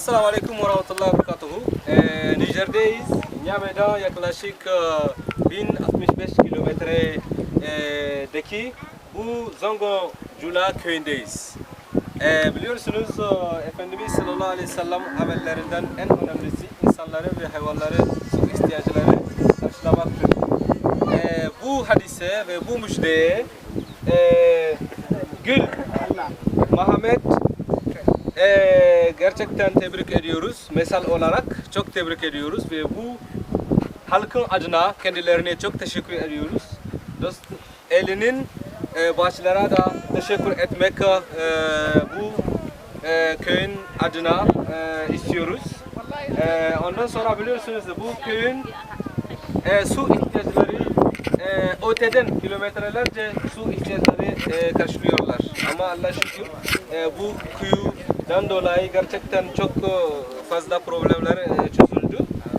Assalamu alaikum ve rahmetullahi ve berekatuhu. Ee, Nijer'deyiz. Niamey'da yaklaşık e, 1065 kilometre e, deki bu Zongo Cula köyündeyiz. Ee, biliyorsunuz e, Efendimiz sallallahu aleyhi ve sellem amellerinden en önemlisi insanları ve hayvanları su ihtiyaçları karşılamaktır. Ee, bu hadise ve bu müjdeye e, Gül Muhammed ee, gerçekten tebrik ediyoruz. Mesal olarak çok tebrik ediyoruz ve bu halkın adına kendilerine çok teşekkür ediyoruz. Dost elinin e, başlara da teşekkür etmek e, bu e, köyün adına e, istiyoruz. E, ondan sonra biliyorsunuz bu köyün e, su ihtiyaçları e, öteden kilometrelerce su ihtiyaçları e, karşılıyorlar. Ama Allah şükür e, bu kuyudan dolayı gerçekten çok e, fazla problemler e, çözüldü.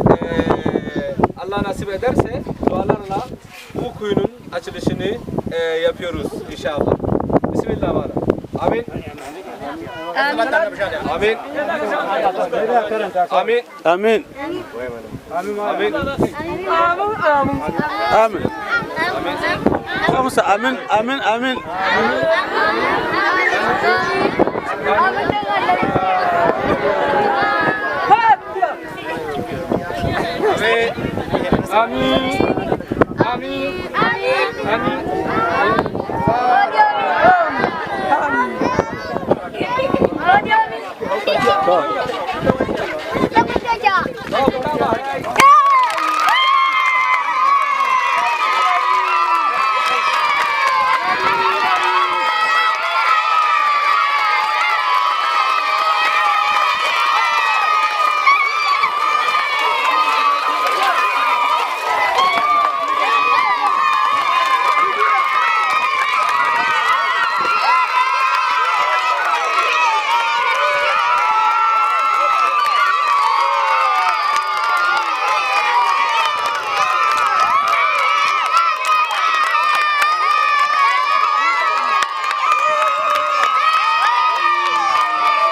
E, Allah nasip ederse dualarla bu kuyunun açılışını e, yapıyoruz inşallah. Bismillahirrahmanirrahim. Amin. Amin. Amin. Amin. Amin. Amin. Kamusa amin amin amin. Amin. Amin. Amin. Amin. Tamam.